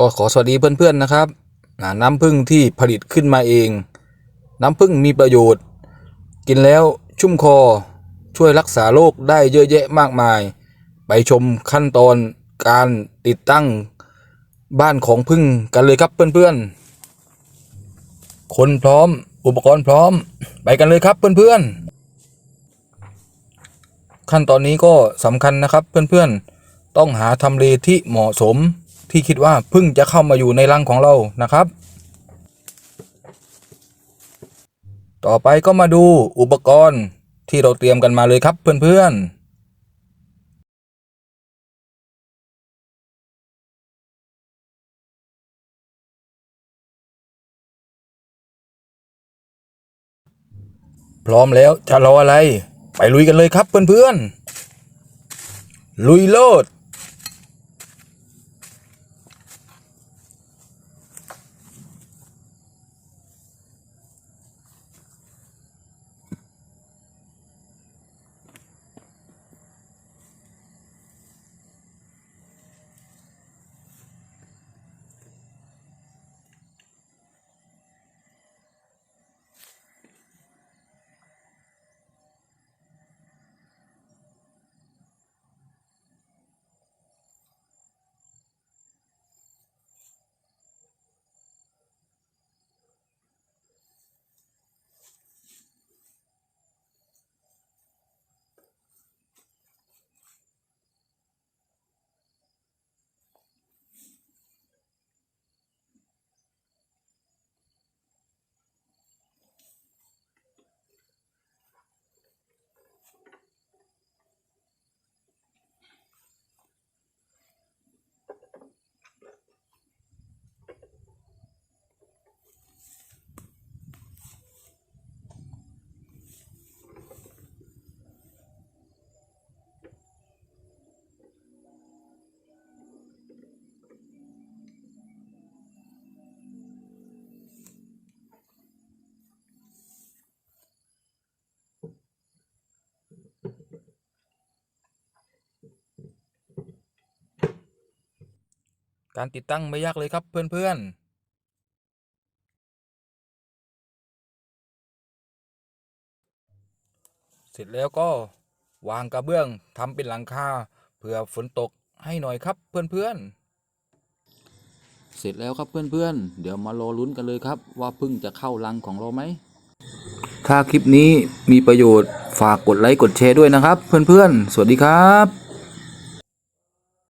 ก็ขอสวัสดีเพื่อนๆนะครับ น้ำผึ้งที่ผลิตขึ้นมาเอง น้ำผึ้งมีประโยชน์ กินแล้วชุ่มคอ ช่วยรักษาโรคได้เยอะแยะมากมาย ไปชมขั้นตอนการติดตั้งบ้านของผึ้งกันเลยครับเพื่อนๆ คนพร้อมอุปกรณ์พร้อม ไปกันเลยครับเพื่อนๆขั้นตอนนี้ก็สำคัญนะครับเพื่อนๆ ต้องหาทำเลที่เหมาะสม ที่คิดว่าพึ่งจะเข้ามาอยู่ในรังของเรานะครับ ต่อไปก็มาดูอุปกรณ์ที่เราเตรียมกันมาเลยครับเพื่อนๆพร้อมแล้วจะรออะไร ไปลุยกันเลยครับเพื่อนๆ ลุยโลด การติดตั้งไม่ยากเลยครับเพื่อนๆเสร็จแล้วก็วางกระเบื้องทำเป็นหลังคาเผื่อฝนตกให้หน่อยครับเพื่อนๆ เสร็จแล้วครับเพื่อนๆ เดี๋ยวมารอลุ้นกันเลยครับ ว่าพึ่งจะเข้ารังของเราไหม ถ้าคลิปนี้มีประโยชน์ฝากกดไลค์กดแชร์ด้วยนะครับ เพื่อนๆ สวัสดีครับ